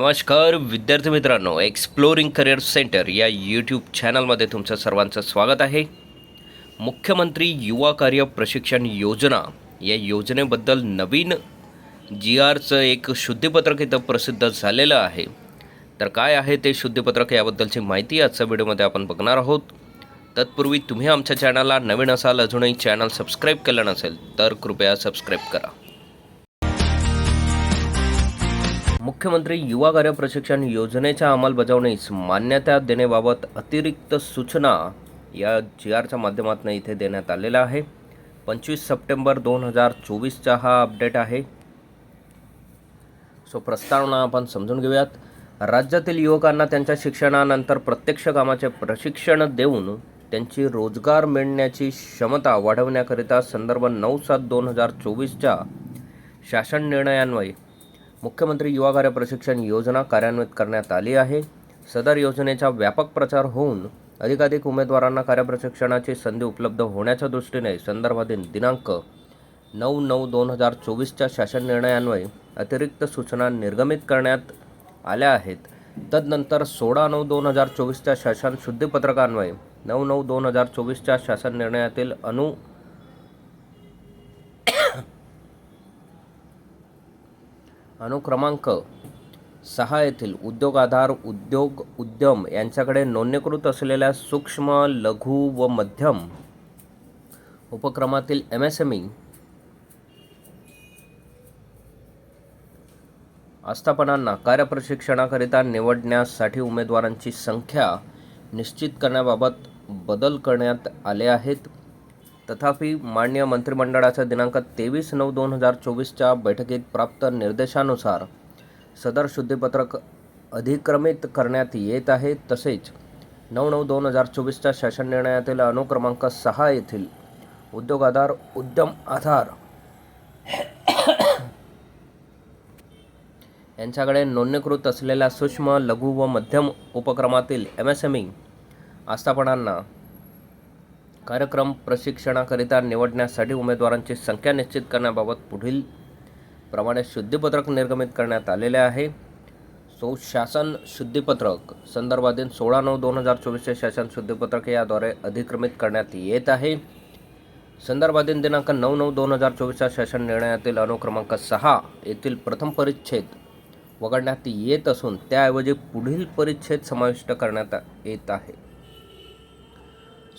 नमस्कार विद्यार्थी मित्रांनो एक्सप्लोरिंग करिअर सेंटर या यूट्यूब चॅनलमध्ये तुमचं सर्वांचं स्वागत आहे. मुख्यमंत्री युवा कार्य प्रशिक्षण योजना या योजनेबद्दल नवीन जी आरचं एक शुद्धीपत्रक इथं प्रसिद्ध झालेलं आहे. तर काय आहे ते शुद्धीपत्रक याबद्दलची माहिती आजच्या व्हिडिओमध्ये आपण बघणार आहोत. तत्पूर्वी तुम्ही आमच्या चॅनलला नवीन असाल अजूनही चॅनल सबस्क्राईब केलं नसेल तर कृपया सबस्क्राईब करा. मुख्यमंत्री युवा कार्य प्रशिक्षण योजनेच्या अंमलबजावणीस मान्यता देण्याबाबत अतिरिक्त सूचना या जी आरच्या माध्यमातून इथे देण्यात आलेला आहे. पंचवीस सप्टेंबर दोन हजार चोवीसचा हा अपडेट आहे. सो प्रस्तावना आपण समजून घेऊयात. राज्यातील युवकांना त्यांच्या शिक्षणानंतर प्रत्यक्ष कामाचे प्रशिक्षण देऊन त्यांची रोजगार मिळण्याची क्षमता वाढवण्याकरिता संदर्भ नऊ सात दोन हजार चोवीसच्या शासन निर्णयान्वये मुख्यमंत्री युवा कार्य प्रशिक्षण योजना कार्यान्वित करण्यात आली आहे. सदर योजनेचा व्यापक प्रचार होऊन अधिकाधिक उमेदवारांना कार्यप्रशिक्षणाची संधी उपलब्ध होण्याच्या दृष्टीने संदर्भातील दिनांक नऊ नऊ दोन हजार चोवीसच्या शासन निर्णयान्वये अतिरिक्त सूचना निर्गमित करण्यात आल्या आहेत. तदनंतर सोळा नऊ दोन हजार चोवीसच्या शासन शुद्धीपत्रकान्वये नऊ नऊ दोन हजार चोवीसच्या शासन निर्णयातील अनु अनुक्रमांक सहा येथील उद्योग आधार उद्योग उद्यम यांच्याकडे नोंदणीकृत असलेल्या सूक्ष्म लघु व मध्यम उपक्रमातील एम एस एम ई आस्थापनांना कार्यप्रशिक्षणाकरिता निवडण्यासाठी उमेदवारांची संख्या निश्चित करण्याबाबत बदल करण्यात आले आहेत. तथापि मान्य मंत्रिमंडळाच्या दिनांक तेवीस नऊ दोन हजार चोवीसच्या बैठकीत प्राप्त निर्देशानुसार सदर शुद्धीपत्रक अधिक्रमित करण्यात येत आहे. तसेच नऊ नऊ दोन हजार चोवीसच्या शासन निर्णयातील अनुक्रमांक सहा येथील उद्योग आधार उद्यम आधार यांच्याकडे नोंदणीकृत असलेल्या सूक्ष्म लघु व मध्यम उपक्रमातील एम एस एम ई आस्थापनांना कार्यक्रम प्रशिक्षणाकरिता निवडण्यासाठी उमेदवारांची संख्या निश्चित करण्याबाबत पुढील प्रमाणे शुद्धीपत्रक निर्गमित करण्यात आलेले आहे. सो शासन शुद्धीपत्रक संदर्भातील सोळा नऊ दोन हजार चोवीसचे शासन शुद्धीपत्रक याद्वारे अधिक्रमित करण्यात येत आहे. संदर्भातील दिनांक नऊ नऊ दोन हजार चोवीसच्या शासन निर्णयातील अनुक्रमांक सहा येथील प्रथम परिच्छेद वगळण्यात येत असून त्याऐवजी पुढील परिच्छेद समाविष्ट करण्यात येत आहे.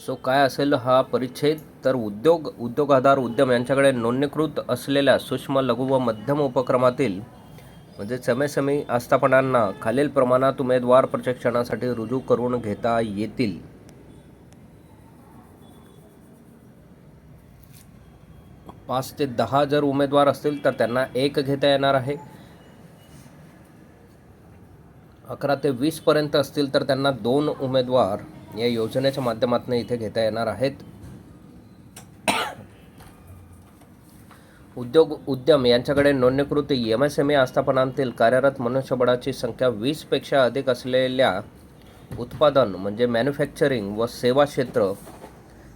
सो काय असेल हा परिच्छेद? तर उद्योग उद्योग आधार उद्यम यांच्याकडे नोंदणीकृत असलेल्या सूक्ष्म लघु व मध्यम उपक्रमातील म्हणजे समेसमी आस्थापनांना खालील प्रमाणात उमेदवार प्रशिक्षणासाठी रुजू करून घेता येतील. पाच ते दहा जर उमेदवार असतील तर त्यांना एक घेता येणार आहे. अकरा ते वीसपर्यंत असतील तर त्यांना दोन उमेदवार या योजनेच्या माध्यमातून इथे घेता येणार आहेत. उद्योग उद्यम यांच्याकडे नोंदणीकृत एम एस एम ए आस्थापनांतील कार्यरत मनुष्यबळाची संख्या वीसपेक्षा अधिक असलेल्या उत्पादन म्हणजे मॅन्युफॅक्चरिंग व सेवा क्षेत्र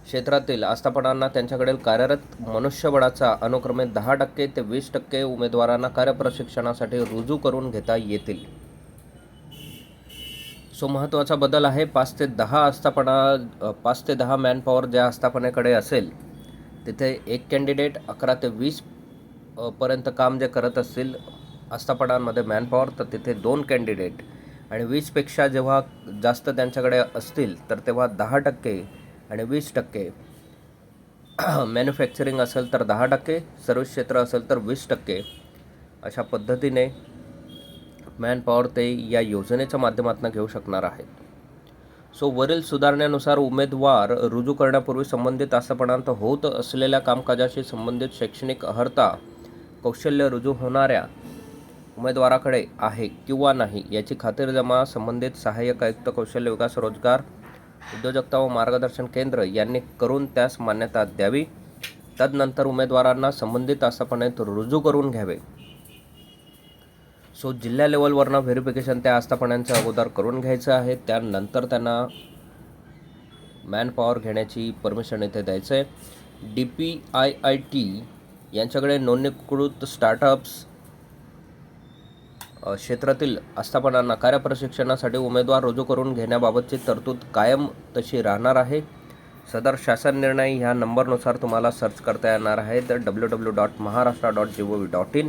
क्षेत्रातील आस्थापनांना त्यांच्याकडील कार्यरत मनुष्यबळाचा अनुक्रमे दहा टक्के ते वीस टक्के उमेदवारांना कार्यप्रशिक्षणासाठी रुजू करून घेता येतील. सो महत्त्वाचा बदल आहे पाच ते दहा आस्थापना पाच ते दहा मॅनपॉवर ज्या आस्थापनेकडे असेल तिथे एक कॅन्डिडेट अकरा ते वीस पर्यंत काम जे करत असतील आस्थापनांमध्ये मॅनपॉवर तर तिथे दोन कॅन्डिडेट आणि वीसपेक्षा जेव्हा जास्त त्यांच्याकडे असतील तर तेव्हा दहा टक्के आणि वीस टक्के. मॅन्युफॅक्चरिंग असेल तर दहा टक्के सर्व्हिस क्षेत्र असेल तर वीस टक्के. अशा पद्धतीने मॅन पॉवर ते या योजनेच्या माध्यमातून घेऊ शकणार आहेत. सो वरील सुधारणेनुसार उमेदवार रुजू करण्यापूर्वी संबंधित आस्थापनांत होत असलेल्या कामकाजाशी संबंधित शैक्षणिक अर्हता कौशल्य रुजू होणाऱ्या उमेदवाराकडे आहे किंवा नाही याची खातरजमा संबंधित सहाय्यक आयुक्त कौशल्य विकास रोजगार उद्योजकता व मार्गदर्शन केंद्र यांनी करून त्यास मान्यता द्यावी. तदनंतर उमेदवारांना संबंधित आस्थापनेत रुजू करून घ्यावे. सो जिल्हा लेवलवरनं व्हेरिफिकेशन त्या आस्थापनांच्या अगोदर करून घ्यायचं आहे. त्यानंतर त्यांना मॅन पॉवर घेण्याची परमिशन इथे द्यायचं आहे D P I I T यांच्याकडे नोंदणीकृत स्टार्टअप्स क्षेत्रातील आस्थापनांना कार्यप्रशिक्षणासाठी उमेदवार रुजू करून घेण्याबाबतची तरतूद कायम तशी राहणार आहे. सदर शासन निर्णय ह्या नंबरनुसार तुम्हाला सर्च करता येणार आहे तर W W dot Maharashtra dot G O V dot in